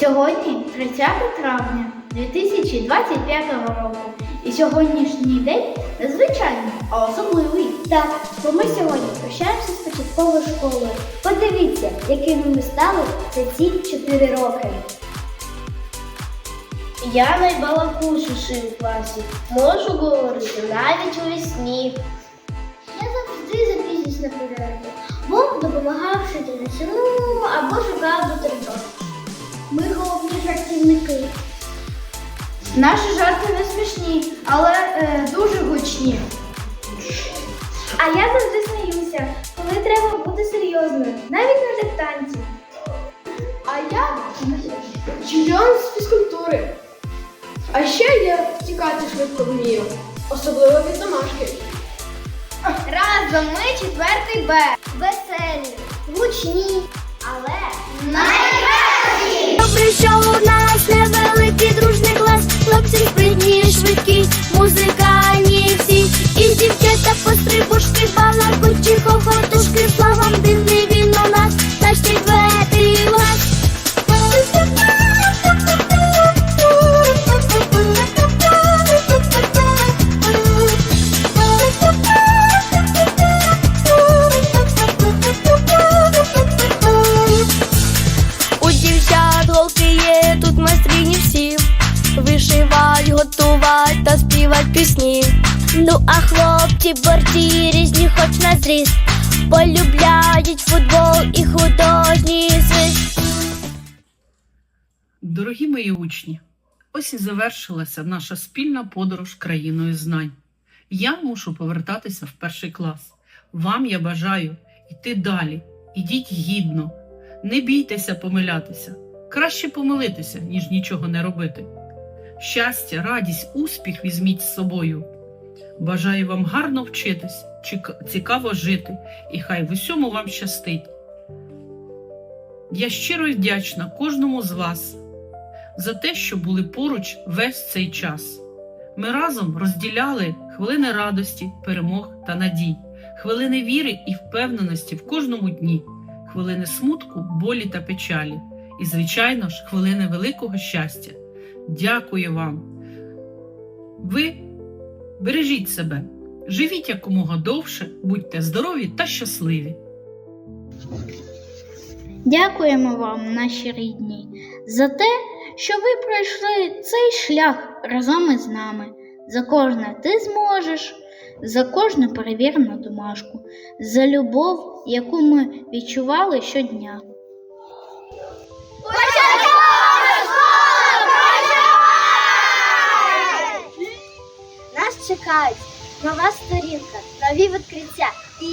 30 травня 2025 року. І сьогоднішній день незвичайний, а особливий. Так, бо ми сьогодні прощаємося з початковою школою. Подивіться, якими ми стали за ці 4 роки. Я найбалакучіший у класі. Можу говорити навіть у вісні. Я завжди запізнююсь на перерву. Бог допомагав вчитися, ну або Наші жарти не смішні, але е, дуже гучні. А я завжди сміюся, коли треба бути серйозною, навіть на диктанті. А я чемпіон з фізкультури. А ще я тікати швидко вмію, особливо від домашки. Разом ми четвертий Б. Веселі, гучні, але Добре, пісні. Ну а хлопці борці різні, хоч на зріст. Полюбляють футбол і художній свист. Дорогі мої учні, ось і завершилася наша спільна подорож країною знань. Я мушу повертатися в перший клас. Вам я бажаю йти далі, ідіть гідно, не бійтеся помилятися. Краще помилитися, ніж нічого не робити. Щастя, радість, успіх візьміть з собою. Бажаю вам гарно вчитись, цікаво жити, і хай в усьому вам щастить. Я щиро вдячна кожному з вас за те, що були поруч весь цей час. Ми разом розділяли хвилини радості, перемог та надій, хвилини віри і впевненості в кожному дні, хвилини смутку, болі та печалі, і, звичайно ж, хвилини великого щастя. Дякую вам. Ви бережіть себе, живіть якомога довше, будьте здорові та щасливі. Дякуємо вам, наші рідні, за те, що ви пройшли цей шлях разом із нами. За кожне ти зможеш, за кожну перевірену домашку, за любов, яку ми відчували щодня. Чекають нова сторінка, нові відкриття. І